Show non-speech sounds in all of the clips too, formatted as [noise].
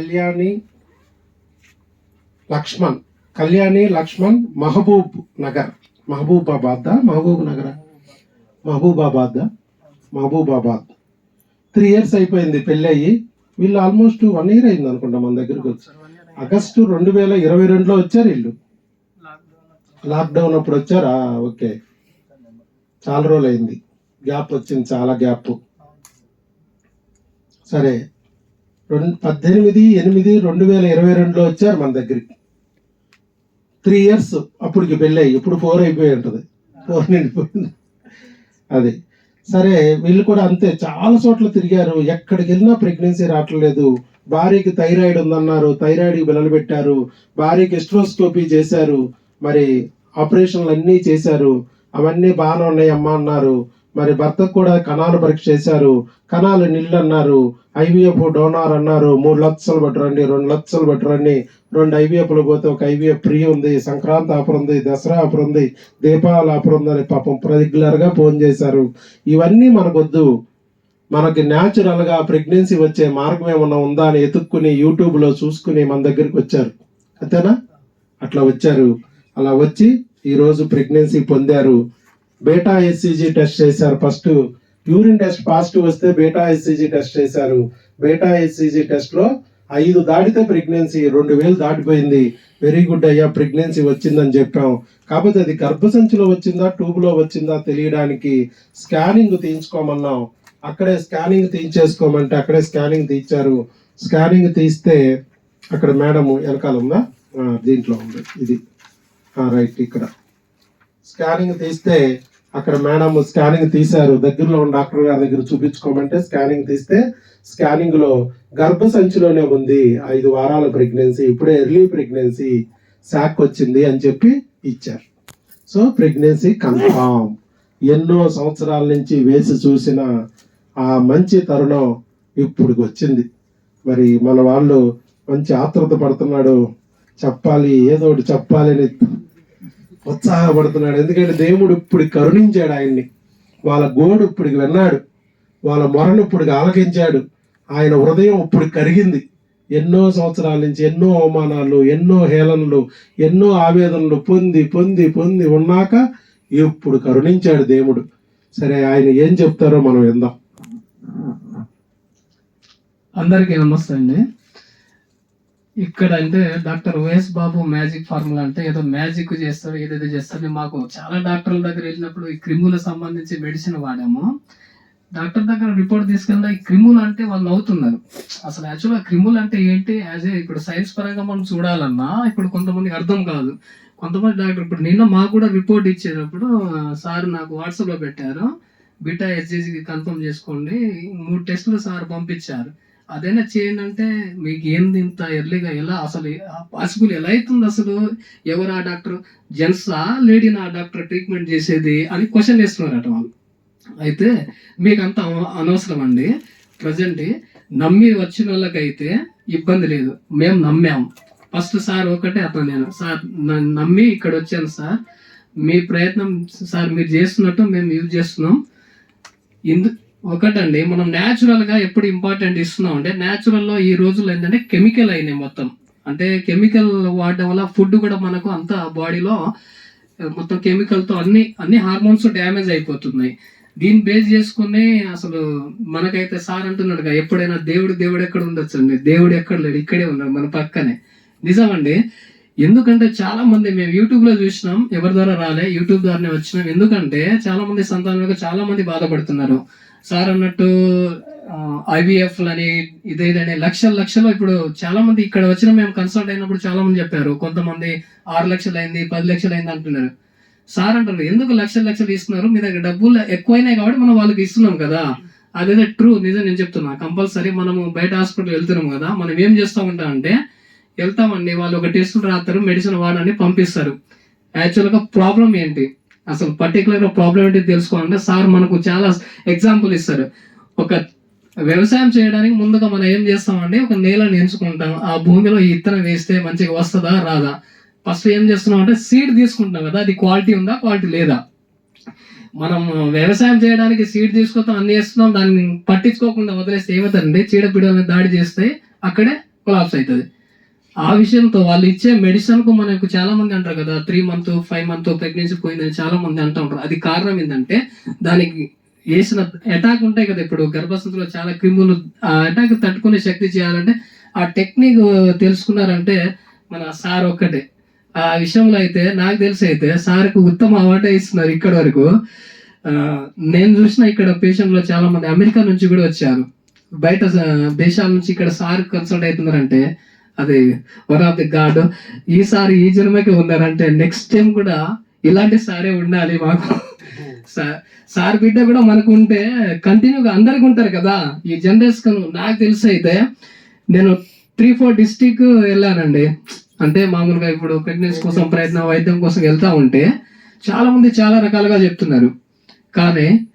Kalyani Laxman. Kalyani Laxman Mahabubnagar. Mahabubabad Mahabubnagar? Mahabubabad Mahabubabad. Three years అయిపోయింది పెళ్ళి అయ్యి వీళ్ళు ఆల్మోస్ట్ వన్ ఇయర్ అయింది అనుకుంటా మన దగ్గరికి వచ్చి. ఆగస్టు రెండు వేల ఇరవై రెండులో వచ్చారు వీళ్ళు. లాక్డౌన్ అప్పుడు వచ్చారా? ఓకే. చాలా రోజులు అయింది గ్యాప్ వచ్చింది చాలా గ్యాప్ సరే. రెండు పద్దెనిమిది ఎనిమిది రెండు వేల ఇరవై రెండులో వచ్చారు మన దగ్గరికి. త్రీ ఇయర్స్ అప్పటికి పెళ్ళాయి ఇప్పుడు ఫోర్ అయిపోయి ఉంటుంది. ఫోర్ నిండిపోయింది. అది. సరే వీళ్ళు కూడా అంతే చాలా చోట్ల తిరిగారు. ఎక్కడికి వెళ్ళినా ప్రెగ్నెన్సీ రావట్లేదు. భార్యకి థైరాయిడ్ ఉందన్నారు. థైరాయిడ్కి బిల్లలు పెట్టారు. భార్యకి ఎస్ట్రోస్కోపీ చేశారు. మరి ఆపరేషన్లు అన్నీ చేశారు. అవన్నీ బాగానే ఉన్నాయి అమ్మా అన్నారు. మరి భర్తకు కూడా కణాలు పరీక్ష చేశారు. కణాలు నిళ్ళు అన్నారు ఐవీఎఫ్ డోనార్ అన్నారు. మూడు లక్షలు పెట్టరండి రెండు లక్షలు పెట్టరండి. రెండు ఐవీఎఫ్లు పోతే ఒక ఐవీఎఫ్ ఫ్రీ ఉంది. సంక్రాంతి ఆఫర్ ఉంది దసరా ఆఫర్ ఉంది దీపావళి ఆఫర్ ఉందని అని పాపం రెగ్యులర్గా ఫోన్ చేశారు. ఇవన్నీ మనకొద్దు. మనకి న్యాచురల్గా ప్రెగ్నెన్సీ వచ్చే మార్గం ఏమన్నా ఉందా అని ఎతుక్కుని యూట్యూబ్లో చూసుకుని మన దగ్గరికి వచ్చారు. అంతేనా? అట్లా వచ్చారు. అలా వచ్చి ఈరోజు ప్రెగ్నెన్సీ పొందారు. బేటా ఎస్సీజీ టెస్ట్ చేశారు. ఫస్ట్ యూరిన్ టెస్ట్ పాజిటివ్ వస్తే బేటా ఎస్సీజీ టెస్ట్ చేశారు. బేటా ఎస్సీజీ టెస్ట్లో ఐదు దాటితే ప్రెగ్నెన్సీ రెండు వేలు దాటిపోయింది. వెరీ గుడ్ అయ్యా ప్రెగ్నెన్సీ వచ్చిందని చెప్పాం. కాకపోతే అది గర్భసంచిలో వచ్చిందా ట్యూబ్లో వచ్చిందా తెలియడానికి స్కానింగ్ తీయించుకోమన్నాం. అక్కడే స్కానింగ్ తీయించేసుకోమంటే అక్కడే స్కానింగ్ తీయించారు. స్కానింగ్ తీస్తే అక్కడ మేడం వెనకాల ఉందా? దీంట్లో ఉంది. ఇది. రైట్ ఇక్కడ. స్కానింగ్ తీస్తే అక్కడ మేడం స్కానింగ్ తీశారు. దగ్గరలో ఉన్న డాక్టర్ గారి దగ్గర చూపించుకోమంటే స్కానింగ్ తీస్తే స్కానింగ్లో గర్భ సంచిలోనే ఉంది. ఐదు వారాల ప్రెగ్నెన్సీ ఇప్పుడే ఎర్లీ ప్రెగ్నెన్సీ శాక్ వచ్చింది అని చెప్పి ఇచ్చారు. So pregnancy confirm. ఎన్నో సంవత్సరాల నుంచి వేసి చూసిన ఆ మంచి తరుణం ఇప్పుడు వచ్చింది. మరి మన వాళ్ళు మంచి ఆత్రుత పడుతున్నాడు. చెప్పాలి ఏదో ఒకటి చెప్పాలి అని ఉత్సాహపడుతున్నాడు. ఎందుకంటే దేవుడు ఇప్పుడు కరుణించాడు ఆయన్ని. వాళ్ళ గోడు ఇప్పుడు విన్నాడు. వాళ్ళ మొరను ఇప్పుడు ఆలకించాడు. ఆయన హృదయం ఇప్పుడు కరిగింది. ఎన్నో సంవత్సరాల నుంచి ఎన్నో అవమానాలు ఎన్నో హేళనలు ఎన్నో ఆవేదనలు పొంది పొంది పొంది ఉన్నాక ఇప్పుడు కరుణించాడు దేవుడు. సరే ఆయన ఏం చెప్తారో మనం విందాం. అందరికీ నమస్తే అండి. ఇక్కడ అంటే doctor YS Babu magic formula అంటే ఏదో మ్యాజిక్ చేస్తారు ఏదేదో చేస్తారు మాకు చాలా డాక్టర్ల దగ్గర వెళ్ళినప్పుడు ఈ క్రిములకు సంబంధించి మెడిసిన్ వాడాము. డాక్టర్ దగ్గర రిపోర్ట్ తీసుకెళ్ళిన ఈ క్రిములు అంటే వాళ్ళు నవ్వుతున్నారు. అసలు యాక్చువల్గా క్రిములు అంటే ఏంటి? యాజ్ ఏ ఇప్పుడు సైన్స్ పరంగా మనం చూడాలన్నా ఇప్పుడు కొంతమంది అర్థం కాదు. కొంతమంది డాక్టర్ ఇప్పుడు నిన్న మాకు కూడా రిపోర్ట్ ఇచ్చేటప్పుడు సార్ నాకు వాట్సాప్లో పెట్టారు. బీటా ఎస్జీసీకి కన్ఫర్మ్ చేసుకోండి. మూడు టెస్టులు సార్ పంపించారు. అదైనా చేయండి అంటే మీకు ఏంది ఇంత ఎర్లీగా ఎలా అసలు పాసిబుల్ ఎలా అవుతుంది అసలు? ఎవరు ఆ డాక్టర్? జెంట్సా లేడీనా ఆ డాక్టర్ ట్రీట్మెంట్ చేసేది అని క్వశ్చన్ చేస్తున్నారట వాళ్ళు. అయితే మీకు అంత అనవసరం అండి. ప్రజెంట్ నమ్మి వచ్చిన వాళ్ళకైతే ఇబ్బంది లేదు. మేము నమ్మాం. ఫస్ట్ సార్ ఒకటే అతను నేను. సార్ నమ్మి ఇక్కడ వచ్చాను సార్. మీ ప్రయత్నం సార్ మీరు చేస్తున్నట్టు మేము యూజ్ చేస్తున్నాం. ఇందు ఒకటండి మనం న్యాచురల్గా ఎప్పుడు ఇంపార్టెంట్ ఇస్తున్నాం అంటే న్యాచురల్లో ఈ రోజుల్లో ఏంటంటే కెమికల్ అయినాయి మొత్తం. అంటే కెమికల్ వాడడం వల్ల ఫుడ్ కూడా మనకు అంత బాడీలో మొత్తం కెమికల్తో అన్ని అన్ని హార్మోన్స్ డ్యామేజ్ అయిపోతున్నాయి. దీన్ని బేస్ చేసుకుని అసలు మనకైతే సార్ అంటున్నాడు కదా ఎప్పుడైనా దేవుడు దేవుడు ఎక్కడ ఉండొచ్చు అండి దేవుడు ఎక్కడ లేడు? ఇక్కడే ఉన్నాడు మన పక్కనే. నిజమండి? ఎందుకంటే చాలా మంది మేము యూట్యూబ్లో చూసినాం ఎవరి ద్వారా రాలే యూట్యూబ్ ద్వారానే వచ్చినాం. ఎందుకంటే చాలా మంది సంతానంగా చాలా మంది బాధపడుతున్నారు. సార్ అన్నట్టు ఐవీఎఫ్ అని ఇదేదని లక్షల లక్షలు ఇప్పుడు చాలా మంది ఇక్కడ వచ్చిన మేము కన్సల్ట్ అయినప్పుడు చాలా మంది చెప్పారు. కొంతమంది ఆరు లక్షలు అయింది పది లక్షలు అయింది అంటున్నారు. సార్ అంటారు ఎందుకు లక్షలు లక్షలు ఇస్తున్నారు? మీ దగ్గర డబ్బులు ఎక్కువైనాయి కాబట్టి మనం వాళ్ళకి ఇస్తున్నాం కదా. అదేదో ట్రూ నిజం నేను చెప్తున్నా. కంపల్సరీ మనము బయట హాస్పిటల్ వెళ్తున్నాం కదా మనం ఏం చేస్తా ఉంటాం అంటే వెళ్తామండి. వాళ్ళు ఒక టెస్ట్ రాస్తారు మెడిసిన్ వాడని పంపిస్తారు. యాక్చువల్గా ప్రాబ్లం ఏంటి? అసలు పర్టికులర్గా ప్రాబ్లం ఏంటి తెలుసుకోవాలంటే సార్ మనకు చాలా ఎగ్జాంపుల్ ఇస్తారు. ఒక వ్యవసాయం చేయడానికి ముందుగా మనం ఏం చేస్తామండి ఒక నేలను ఎంచుకుంటాం. ఆ భూమిలో ఈ ఇత్తనం వేస్తే మంచిగా వస్తుందా రాదా? ఫస్ట్ ఏం చేస్తున్నాం అంటే సీడ్ తీసుకుంటాం కదా అది క్వాలిటీ ఉందా క్వాలిటీ లేదా? మనం వ్యవసాయం చేయడానికి సీడ్ తీసుకొస్తాం అన్ని చేస్తున్నాం దాన్ని పట్టించుకోకుండా వదిలేస్తే ఏమవుతారండి చీడపీడలను దాడి చేస్తే అక్కడే కొలాప్స్ అవుతుంది. ఆ విషయంతో వాళ్ళు ఇచ్చే మెడిసిన్కు మనకు చాలా మంది అంటారు కదా three month five month pregnancy పోయిందని చాలా మంది అంటూ ఉంటారు. అది కారణం ఏంటంటే దానికి వేసిన అటాక్ ఉంటాయి కదా ఇప్పుడు గర్భస్థితిలో చాలా క్రిములు ఆ అటాక్ తట్టుకునే శక్తి చేయాలంటే ఆ టెక్నిక్ తెలుసుకున్నారంటే మన సార్ ఒక్కటే. ఆ విషయంలో అయితే నాకు తెలిసి అయితే సార్కు ఉత్తమ అవార్డే ఇస్తున్నారు ఇక్కడ వరకు. నేను చూసిన ఇక్కడ పేషెంట్లో చాలా మంది అమెరికా నుంచి కూడా వచ్చారు. బయట దేశాల నుంచి ఇక్కడ సార్ కన్సల్ట్ అవుతున్నారంటే అది వన్ ఆఫ్ ది గాడ్ ఈసారి ఈ జన్మకి ఉన్నారంటే నెక్స్ట్ టైం కూడా ఇలాంటి సారే ఉండాలి మాకు. సా- సార్ బిడ్డ కూడా మనకు ఉంటే కంటిన్యూగా అందరికి ఉంటారు కదా ఈ జనరేషన్. నాకు తెలిసి అయితే నేను త్రీ ఫోర్ డిస్టిక్ వెళ్ళానండి. అంటే మామూలుగా ఇప్పుడు ప్రెగ్నెన్సీ కోసం ప్రయత్నం వైద్యం కోసం వెళ్తా ఉంటే చాలా మంది చాలా రకాలుగా చెప్తున్నారు. కానీ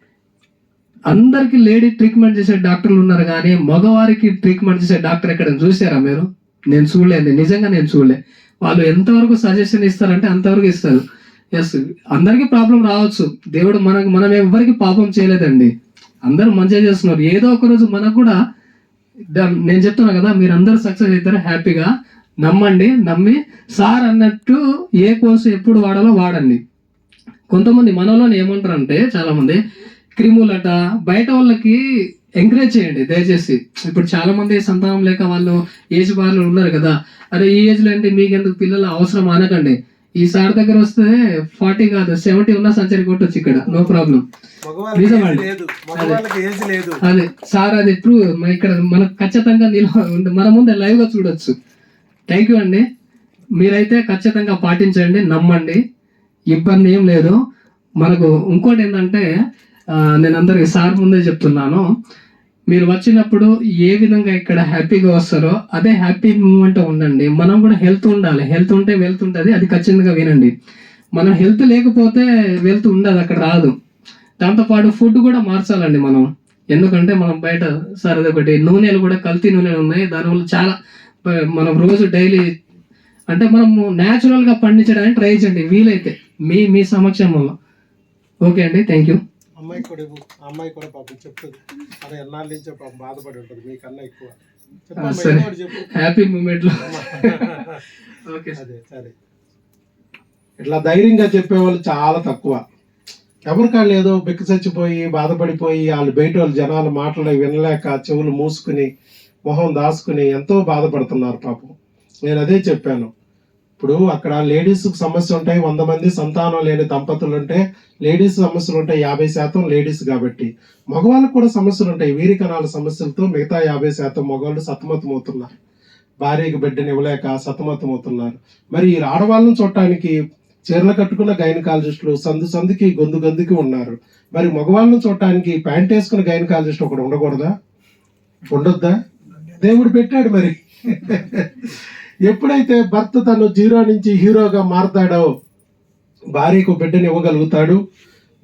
అందరికి లేడీ ట్రీట్మెంట్ చేసే డాక్టర్లు ఉన్నారు కానీ మగవారికి ట్రీట్మెంట్ చేసే డాక్టర్ ఎక్కడ చూసారా మీరు? నేను చూడలేదు నిజంగా నేను చూడలే. వాళ్ళు ఎంతవరకు సజెషన్ ఇస్తారంటే అంతవరకు ఇస్తారు. ఎస్ అందరికీ ప్రాబ్లం రావచ్చు. దేవుడు మనకు మనం ఎవరికి పాపం చేయలేదండి. అందరూ మంచిగా చేస్తున్నారు. ఏదో ఒక రోజు మనకు కూడా నేను చెప్తున్నా కదా మీరు అందరూ సక్సెస్ అవుతారు హ్యాపీగా. నమ్మండి నమ్మి సార్ అన్నట్టు ఏ కోర్సు ఎప్పుడు వాడాలో వాడండి. కొంతమంది మనలోనే ఏమంటారంటే చాలామంది క్రిములట బయట వాళ్ళకి ఎంకరేజ్ చేయండి దయచేసి. ఇప్పుడు చాలా మంది సంతానం లేక వాళ్ళు ఏజ్ వాళ్ళు ఉన్నారు కదా. అరే ఈ ఏజ్లో ఏంటి మీకు ఎందుకు పిల్లలు అవసరం అనకండి. ఈ సార్ దగ్గర వస్తే ఫార్టీ కాదు సెవెంటీ ఉన్న సంచరి కొట్టొచ్చు ఇక్కడ. No problem. అదే. సార్ అది ప్రూవ్ ఇక్కడ మనకు ఖచ్చితంగా నిల్వ. మన ముందే లైవ్గా చూడొచ్చు. థ్యాంక్ యూ అండి. మీరైతే ఖచ్చితంగా పాటించండి నమ్మండి. ఇబ్బంది ఏం లేదు. మనకు ఇంకోటి ఏంటంటే నేను అందరికి సార్ ముందే చెప్తున్నాను. మీరు వచ్చినప్పుడు ఏ విధంగా ఇక్కడ హ్యాపీగా వస్తారో అదే హ్యాపీ మూమెంట్ ఉండండి. మనం కూడా హెల్త్ ఉండాలి. హెల్త్ ఉంటే వెల్త్ ఉంటుంది. అది ఖచ్చితంగా వినండి. మనం హెల్త్ లేకపోతే వెల్త్ ఉండదు. అక్కడ రాదు. దాంతోపాటు ఫుడ్ కూడా మార్చాలండి మనం. ఎందుకంటే మనం బయట సార్ ఒకటి నూనెలు కూడా కల్తీ నూనెలు ఉన్నాయి. దానివల్ల చాలా మనం రోజు డైలీ అంటే మనము న్యాచురల్గా పండించడానికి ట్రై చేయండి. వీలైతే మీ మీ సమక్షంలో. ఓకే అండి. Thank you. అమ్మాయి కూడా అమ్మాయి కూడా పాపం చెప్తుంది. అదే ఎన్నాళ్ళ నుంచో పాపం బాధపడి ఉంటుంది. మీకన్నా ఎక్కువ. హ్యాపీ మూమెంట్లో. [laughs] ఓకే అదే సరే. ఇట్లా ధైర్యంగా చెప్పేవాళ్ళు చాలా తక్కువ. ఎవరికాళ్ళు ఏదో బిక్కు చచ్చిపోయి బాధపడిపోయి వాళ్ళు బయట వాళ్ళు జనాల మాటలు వినలేక చెవులు మూసుకుని మొహం దాచుకుని ఎంతో బాధపడుతున్నారు పాపం. నేను అదే చెప్పాను. ఇప్పుడు అక్కడ లేడీస్కి సమస్య ఉంటాయి వంద మంది సంతానం లేని దంపతులు ఉంటే లేడీస్ సమస్యలు ఉంటాయి యాభై శాతం లేడీస్ కాబట్టి. మగవాళ్ళకు కూడా సమస్యలు ఉంటాయి వీరి కణాల సమస్యలతో మిగతా యాభై శాతం మగవాళ్ళు సతమతమవుతున్నారు. భార్యకి బిడ్డని ఇవ్వలేక సతమతమవుతున్నారు. మరి ఈ ఆడవాళ్ళని చూడటానికి చీరలు కట్టుకున్న గైనకాలజిస్టులు సందు సందుకి గొంతు గొంతుకి ఉన్నారు. మరి మగవాళ్ళని చూడటానికి ప్యాంట్ వేసుకున్న గైనకాలజిస్ట్ ఒకడు ఉండకూడదా? ఉండొద్దా? దేవుడు పెట్టాడు మరి. ఎప్పుడైతే భర్త తను జీరో నుంచి హీరోగా మారతాడో భార్యకు బిడ్డని ఇవ్వగలుగుతాడు.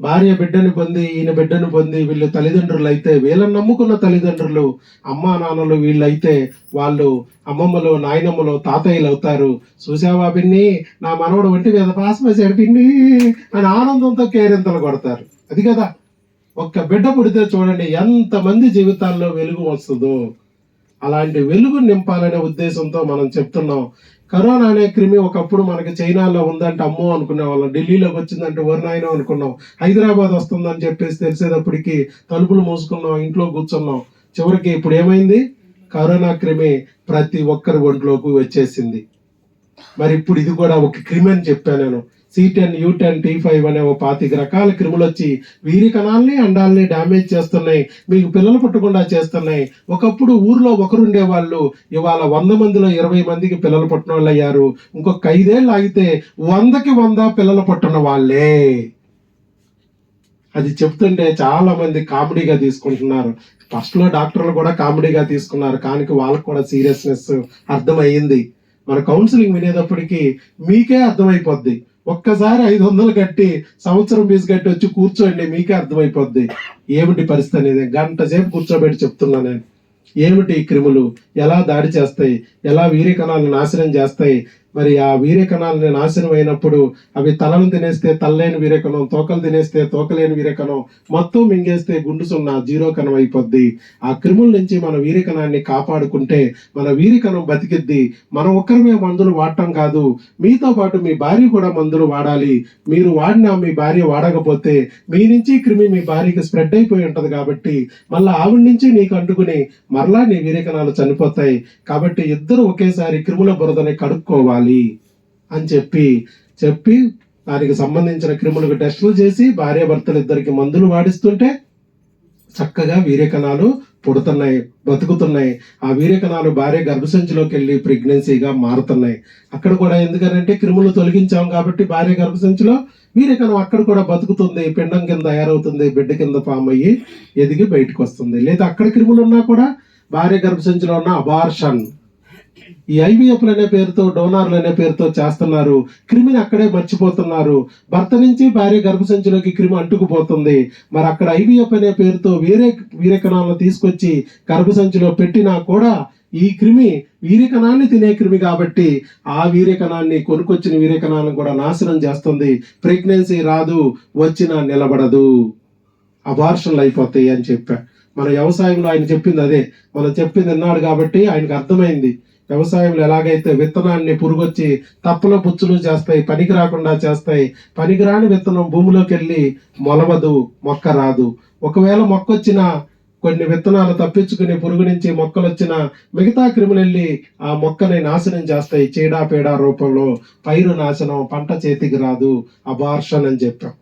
భార్య బిడ్డను పొంది ఈయన బిడ్డను పొంది వీళ్ళు తల్లిదండ్రులు అయితే వీళ్ళని నమ్ముకున్న తల్లిదండ్రులు అమ్మా నాన్నలు వీళ్ళైతే వాళ్ళు అమ్మమ్మలు నాయనమ్మలు తాతయ్యలు అవుతారు. చూసావా పిన్ని? నా మనవడు వంటి మీద పాస్ వేసాడు పిన్ని అని ఆనందంతో కేరింతలు కొడతారు. అది కదా. ఒక్క బిడ్డ పుడితే చూడండి ఎంతమంది జీవితాల్లో వెలుగు వస్తుందో. అలాంటి వెలుగు నింపాలనే ఉద్దేశంతో మనం చెప్తున్నాం. కరోనా అనే క్రిమి ఒకప్పుడు మనకి చైనాలో ఉందంటే అమ్మో అనుకునే వాళ్ళం ఢిల్లీలోకి వచ్చిందంటే వరుణాయనం అనుకున్నాం. హైదరాబాద్ వస్తుందని చెప్పేసి తెలిసేటప్పటికి తలుపులు మూసుకున్నాం ఇంట్లో కూర్చున్నాం. చివరికి ఇప్పుడు ఏమైంది? కరోనా క్రిమి ప్రతి ఒక్కరి ఒంట్లోకి వచ్చేసింది. మరి ఇప్పుడు ఇది కూడా ఒక క్రిమి అని చెప్పాను నేను. C ten U ten T five అనే ఓ పాతిక రకాల క్రిములు వచ్చి వీరి కణాలని అండాలని డ్యామేజ్ చేస్తున్నాయి. మీకు పిల్లలు పుట్టకుండా చేస్తున్నాయి. ఒకప్పుడు ఊర్లో ఒకరు ఉండేవాళ్ళు ఇవాళ వంద మందిలో ఇరవై మందికి పిల్లలు పుట్టిన వాళ్ళు అయ్యారు. ఇంకొక ఐదేళ్ళు ఆగితే వందకి వంద పిల్లలు పుట్టిన వాళ్ళే. అది చెప్తుంటే చాలా మంది కామెడీగా తీసుకుంటున్నారు. ఫస్ట్లో డాక్టర్లు కూడా కామెడీగా తీసుకున్నారు. కానీ వాళ్ళకు కూడా సీరియస్నెస్ అర్థమయ్యింది. మన కౌన్సిలింగ్ వినేటప్పటికీ మీకే అర్థమైపోద్ది. ఒక్కసారి ఐదు వందలు కట్టి సంవత్సరం ఫీజు కట్టి వచ్చి కూర్చోండి మీకే అర్థమైపోద్ది. ఏమిటి పరిస్థితి అనేది? గంట సేపు కూర్చోబెట్టి చెప్తున్నా నేను. ఏమిటి ఈ క్రిములు? ఎలా దాడి చేస్తాయి? ఎలా వీరికణాలు నాశనం చేస్తాయి? మరి ఆ వీర్యకణాలని నాశనం అయినప్పుడు అవి తలను తినేస్తే తల్లేని వీర్యకణం తోకలు తినేస్తే తోకలేని వీర్యకణం మొత్తం మింగేస్తే గుండు సున్నా జీరో కణం అయిపోద్ది. ఆ క్రిముల నుంచి మన వీర్యకణాన్ని కాపాడుకుంటే మన వీర్యకణం బతికిద్ది. మనం ఒక్కరమే మందులు వాడటం కాదు మీతో పాటు మీ భార్య కూడా మందులు వాడాలి. మీరు వాడినా మీ భార్య వాడకపోతే మీ నుంచి క్రిమి మీ భార్యకి స్ప్రెడ్ అయిపోయి ఉంటది కాబట్టి మళ్ళీ ఆవిడ నుంచి నీకు అంటుకుని మరలా నీ వీర్యకణాలు చనిపోతాయి. కాబట్టి ఇద్దరు ఒకేసారి క్రిముల బురదని కడుక్కోవాలి. అని చెప్పి చెప్పి దానికి సంబంధించిన క్రిములకు టెస్టులు చేసి భార్య భర్తలు ఇద్దరికి మందులు వాడిస్తుంటే చక్కగా వీర్యకణాలు పుడుతున్నాయి బతుకుతున్నాయి. ఆ వీర్యకణాలు భార్య గర్భసంచిలోకి వెళ్ళి ప్రెగ్నెన్సీగా మారుతున్నాయి. అక్కడ కూడా ఎందుకనంటే క్రిములు తొలగించాం కాబట్టి భార్య గర్భసంచిలో వీర్యకణం అక్కడ కూడా బతుకుతుంది పిండం కింద తయారవుతుంది బిడ్డ కింద ఫామ్ అయ్యి ఎదిగి బయటకు వస్తుంది. లేదా అక్కడ క్రిములు ఉన్నా కూడా భార్య గర్భసంచిలో ఉన్న అబార్షన్ ఈ ఐవీఎఫ్లు అనే పేరుతో డోనార్లు అనే పేరుతో చేస్తున్నారు. క్రిమిని అక్కడే మర్చిపోతున్నారు. భర్త నుంచి భార్య గర్భసంచిలోకి క్రిమి అంటుకుపోతుంది. మరి అక్కడ ఐవీఎఫ్ అనే పేరుతో వేరే వీరకణాలను తీసుకొచ్చి గర్భసంచిలో పెట్టినా కూడా ఈ క్రిమి వీరకణాన్ని తినే క్రిమి కాబట్టి ఆ వీరకణాన్ని కొనుకొచ్చిన వీరకణాలను కూడా నాశనం చేస్తుంది. ప్రెగ్నెన్సీ రాదు వచ్చినా నిలబడదు. అబార్షన్లు అయిపోతాయి అని చెప్పా. మన వ్యవసాయంలో ఆయన చెప్పింది అదే. మనం చెప్పింది విన్నాడు కాబట్టి ఆయనకు అర్థమైంది. వ్యవసాయంలో ఎలాగైతే విత్తనాన్ని పురుగొచ్చి తప్పుల పుచ్చులు చేస్తాయి పనికి రాకుండా చేస్తాయి పనికిరాని విత్తనం భూమిలోకి వెళ్ళి మొలవదు మొక్క రాదు. ఒకవేళ మొక్క వచ్చిన కొన్ని విత్తనాలు తప్పించుకుని పురుగు నుంచి మొక్కలు వచ్చిన మిగతా క్రిములు వెళ్ళి ఆ మొక్కని నాశనం చేస్తాయి చీడా పీడా రూపంలో. పైరు నాశనం పంట చేతికి రాదు. అబార్షన్ అని చెప్పాం.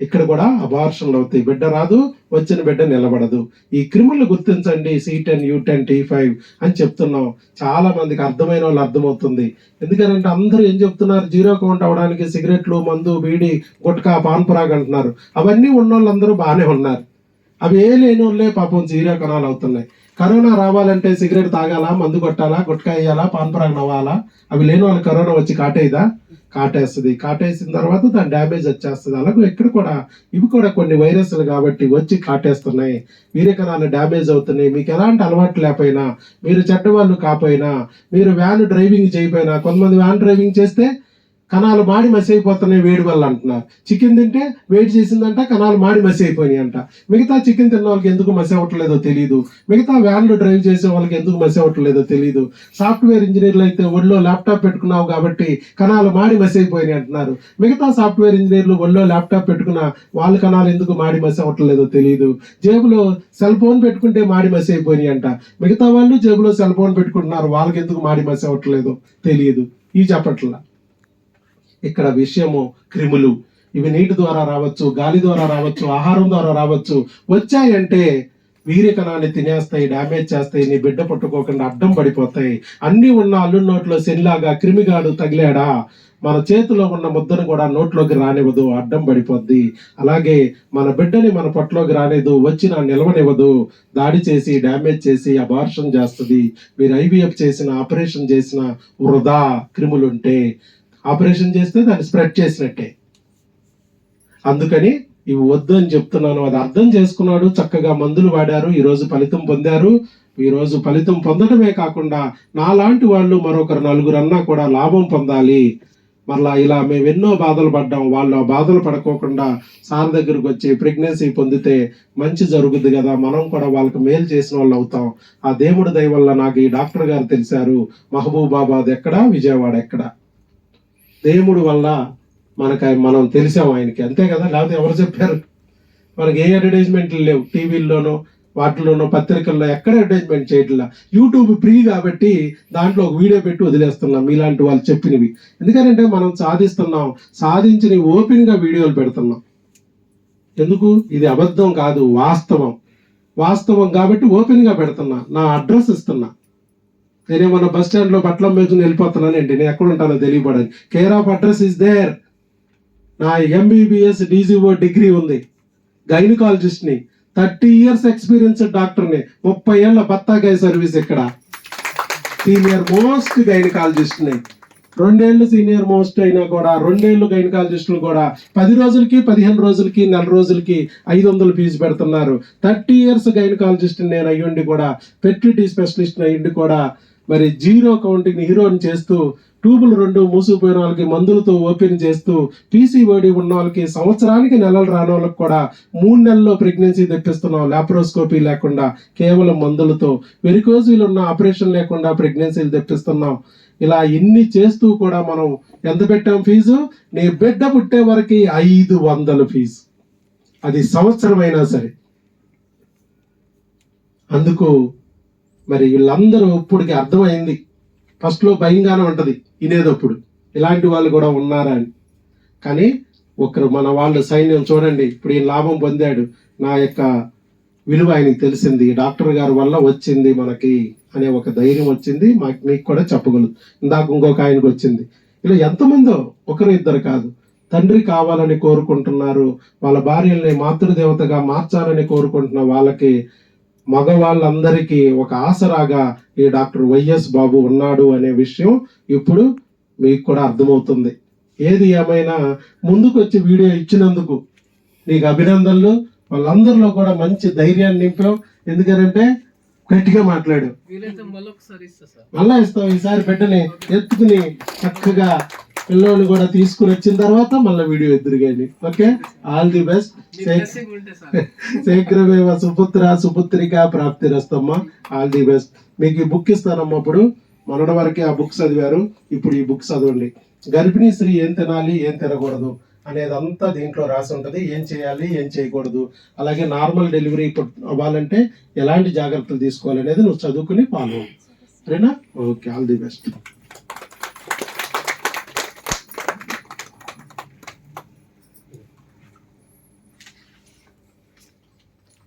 ఇక్కడ కూడా అబార్షన్లు అవుతాయి. బిడ్డ రాదు వచ్చిన బిడ్డ నిలబడదు. ఈ క్రిములు గుర్తించండి C ten U ten T five అని చెప్తున్నాం. చాలా మందికి అర్థమైన వాళ్ళు అర్థమవుతుంది. ఎందుకంటే అందరూ ఏం చెప్తున్నారు? జీరో కౌంట్ అవడానికి సిగరెట్లు మందు బీడి గుట్కా పాన్పురాగ్ అంటున్నారు. అవన్నీ ఉన్న వాళ్ళందరూ బాగానే ఉన్నారు. అవి ఏ లేని వాళ్ళే పాపం జీరో కణాలు అవుతున్నాయి. కరోనా రావాలంటే సిగరెట్ తాగాలా మందు కొట్టాలా గుట్కా వేయాలా పాన్పరాగ్ నవ్వాలా? అవి లేని వాళ్ళు కరోనా వచ్చి కాటేదా? కాటేస్తుంది. కాటేసిన తర్వాత దాని డ్యామేజ్ వచ్చేస్తుంది. అలాగే ఇక్కడ కూడా ఇవి కూడా కొన్ని వైరస్లు కాబట్టి వచ్చి కాటేస్తున్నాయి. వీరకణాలు డ్యామేజ్ అవుతున్నాయి. మీకు ఎలాంటి అలవాటు లేకపోయినా మీరు చెడ్డవాళ్ళు కాపోయినా మీరు వ్యాన్ డ్రైవింగ్ చేయపోయినా కొంతమంది వ్యాన్ డ్రైవింగ్ చేస్తే కణాలు మాడి మసి అయిపోతున్నాయి వేడి వల్ల అంటున్నారు చికెన్ తింటే వేడి చేసిందంట కణాలు మాడి మసి అయిపోయినాయి అంట. మిగతా చికెన్ తిన్న వాళ్ళకి ఎందుకు మసి అవ్వట్లేదో తెలియదు మిగతా వ్యాన్లు డ్రైవ్ చేసే వాళ్ళకి ఎందుకు మసి అవ్వట్లేదో తెలియదు సాఫ్ట్వేర్ ఇంజనీర్లు అయితే ఒళ్ళో ల్యాప్టాప్ పెట్టుకున్నావు కాబట్టి కణాలు మాడి మసి అయిపోయినాయి అంటున్నారు. మిగతా సాఫ్ట్వేర్ ఇంజనీర్లు ఒళ్ళో ల్యాప్టాప్ పెట్టుకున్న వాళ్ళ కణాలు ఎందుకు మాడి మసి అవ్వట్లేదో తెలియదు జేబులో సెల్ ఫోన్ పెట్టుకుంటే మాడి మసి అయిపోయినాయి అంట. మిగతా వాళ్ళు జేబులో సెల్ ఫోన్ పెట్టుకుంటున్నారు వాళ్ళకి ఎందుకు మాడి మసి అవ్వట్లేదో తెలియదు ఈ చెప్పట్లా. ఇక్కడ విషయము క్రిములు. ఇవి నీటి ద్వారా రావచ్చు గాలి ద్వారా రావచ్చు ఆహారం ద్వారా రావచ్చు. వచ్చాయంటే వీరికణాన్ని తినేస్తాయి డ్యామేజ్ చేస్తాయి నీ బిడ్డ పట్టుకోకుండా అడ్డం పడిపోతాయి. అన్ని ఉన్న అల్లు నోట్లో శనిలాగా క్రిమిగాడు తగిలాడా? మన చేతిలో ఉన్న ముద్దను కూడా నోట్లోకి రానివ్వదు అడ్డం పడిపోద్ది. అలాగే మన బిడ్డని మన పట్లోకి రానేదు వచ్చిన నిలవనివ్వదు. దాడి చేసి డ్యామేజ్ చేసి అబార్షన్ చేస్తుంది. మీరు ఐవీఎఫ్ చేసిన ఆపరేషన్ చేసిన వృధా క్రిములుంటే ఆపరేషన్ చేస్తే దాన్ని స్ప్రెడ్ చేసినట్టే. అందుకని ఇవి వద్దు అని చెప్తున్నాను. అది అర్థం చేసుకున్నాడు చక్కగా మందులు వాడారు ఈరోజు ఫలితం పొందారు. ఈరోజు ఫలితం పొందడమే కాకుండా నాలాంటి వాళ్ళు మరొకరు నలుగురు అన్నా కూడా లాభం పొందాలి. మరలా ఇలా మేము ఎన్నో బాధలు పడ్డాం. వాళ్ళు ఆ బాధలు పడుకోకుండా సార్ దగ్గరకు వచ్చి ప్రెగ్నెన్సీ పొందితే మంచి జరుగుద్ది కదా. మనం కూడా వాళ్ళకి మేలు చేసిన వాళ్ళు అవుతాం. ఆ దేవుడి దయ వల్ల నాకు ఈ డాక్టర్ గారు తెలిసారు. మహబూబాబాద్ ఎక్కడ? విజయవాడ ఎక్కడ? దేవుడు వల్ల మనకు మనం తెలిసాం ఆయనకి. అంతే కదా? లేకపోతే ఎవరు చెప్పారు? మనకి ఏ అడ్వర్టైజ్మెంట్లు లేవు. టీవీల్లోనో వాటిలోనో పత్రికల్లో ఎక్కడ అడ్వర్టైజ్మెంట్ చేయట్లా? యూట్యూబ్ ఫ్రీ కాబట్టి దాంట్లో ఒక వీడియో పెట్టి వదిలేస్తున్నాం. మీలాంటి వాళ్ళు చెప్పినవి. ఎందుకంటే మనం సాధిస్తున్నాం. సాధించిన ఓపెన్గా వీడియోలు పెడుతున్నాం. ఎందుకు? ఇది అబద్ధం కాదు వాస్తవం. వాస్తవం కాబట్టి ఓపెన్గా పెడుతున్నా. నా అడ్రస్ ఇస్తున్నా. నేనేమన్నా బస్ స్టాండ్లో బట్టలు మేసుకుని నేను ఎక్కడ ఉంటానో తెలియపడని care of address is there నా ఎంబీబీఎస్ డీజీఓ డిగ్రీ ఉంది. గైనకాలజిస్ట్ని. థర్టీ ఇయర్స్ ఎక్స్పీరియన్స్ డాక్టర్ని. ముప్పై ఏళ్ళ బత్తాకాయ సర్వీస్ ఇక్కడ. సీనియర్ మోస్ట్ గైనకాలజిస్ట్ని. రెండేళ్ళు రెండేళ్ళు సీనియర్ మోస్ట్ అయినా కూడా రెండేళ్ళు గైనకాలజిస్టులు కూడా. పది రోజులకి పదిహేను రోజులకి నెల రోజులకి ఐదు వందలు ఫీజు పెడుతున్నారు. థర్టీ ఇయర్స్ గైనకాలజిస్ట్ నేను అయ్యుండి కూడా పెట్రిటీ స్పెషలిస్ట్ అయ్యుండి కూడా మరి జీరో కౌంటింగ్ హీరోని చేస్తూ ట్యూబులు రెండు మూసుకుపోయిన వాళ్ళకి మందులతో ఓపెన్ చేస్తూ పీసీఓడి ఉన్న వాళ్ళకి సంవత్సరానికి నెలలు రాని వాళ్ళకి కూడా మూడు నెలల్లో ప్రెగ్నెన్సీ తెప్పిస్తున్నాం. లాప్రోస్కోపీ లేకుండా కేవలం మందులతో. వెరికోజీలు ఉన్న ఆపరేషన్ లేకుండా ప్రెగ్నెన్సీలు తెప్పిస్తున్నాం. ఇలా ఇన్ని చేస్తూ కూడా మనం ఎంత పెట్టాం ఫీజు? నీ బిడ్డ పుట్టే వరకు ఐదు వందలు ఫీజు. అది సంవత్సరమైనా సరే. అందుకు మరి వీళ్ళందరూ ఇప్పటికి అర్థమైంది. ఫస్ట్లో భయంగానే ఉంటుంది వినేటప్పుడు ఇలాంటి వాళ్ళు కూడా ఉన్నారా అని. కానీ ఒకరు మన వాళ్ళు సైన్యం చూడండి ఇప్పుడు ఈ లాభం పొందాడు. నా యొక్క విలువ ఆయనకి తెలిసింది. డాక్టర్ గారి వల్ల వచ్చింది మనకి అనే ఒక ధైర్యం వచ్చింది. మాకు మీకు కూడా చెప్పగలదు ఇందాక ఇంకొక ఆయనకు వచ్చింది. ఇలా ఎంతమందో ఒకరు ఇద్దరు కాదు. తండ్రి కావాలని కోరుకుంటున్నారు. వాళ్ళ భార్యల్ని మాతృదేవతగా మార్చాలని కోరుకుంటున్న వాళ్ళకి మగవాళ్ళందరికీ ఒక ఆసరాగా ఈ డాక్టర్ వైఎస్ బాబు ఉన్నాడు అనే విషయం ఇప్పుడు మీకు కూడా అర్థమవుతుంది. ఏది ఏమైనా ముందుకు వచ్చి వీడియో ఇచ్చినందుకు నీకు అభినందనలు. వాళ్ళందరిలో కూడా మంచి ధైర్యాన్ని నింపావు. ఎందుకంటే గట్టిగా మాట్లాడు మళ్ళీ ఇస్తా సార్. మళ్ళా ఇస్తావు. ఈసారి బిడ్డని ఎత్తుకుని చక్కగా పిల్లోని కూడా తీసుకుని వచ్చిన తర్వాత మళ్ళీ వీడియో ఎదురుగాని. ఓకే? ఆల్ ది బెస్ట్ శీఘ్రమేవ సుపుత్ర సుపుత్రిక ప్రాప్తి రస్తమ్మ. ఆల్ ది బెస్ట్ మీకు ఈ బుక్ ఇస్తానమ్మా అప్పుడు. మొన్నటి వరకే ఆ బుక్ చదివారు. ఇప్పుడు ఈ బుక్ చదవండి. గర్భిణీ స్త్రీ ఏం తినాలి ఏం తినకూడదు అనేది అంతా దీంట్లో రాసి ఉంటది. ఏం చేయాలి ఏం చేయకూడదు. అలాగే నార్మల్ డెలివరీ అవ్వాలంటే ఎలాంటి జాగ్రత్తలు తీసుకోవాలి అనేది నువ్వు చదువుకుని ఫాలో సరేనా? Okay all the best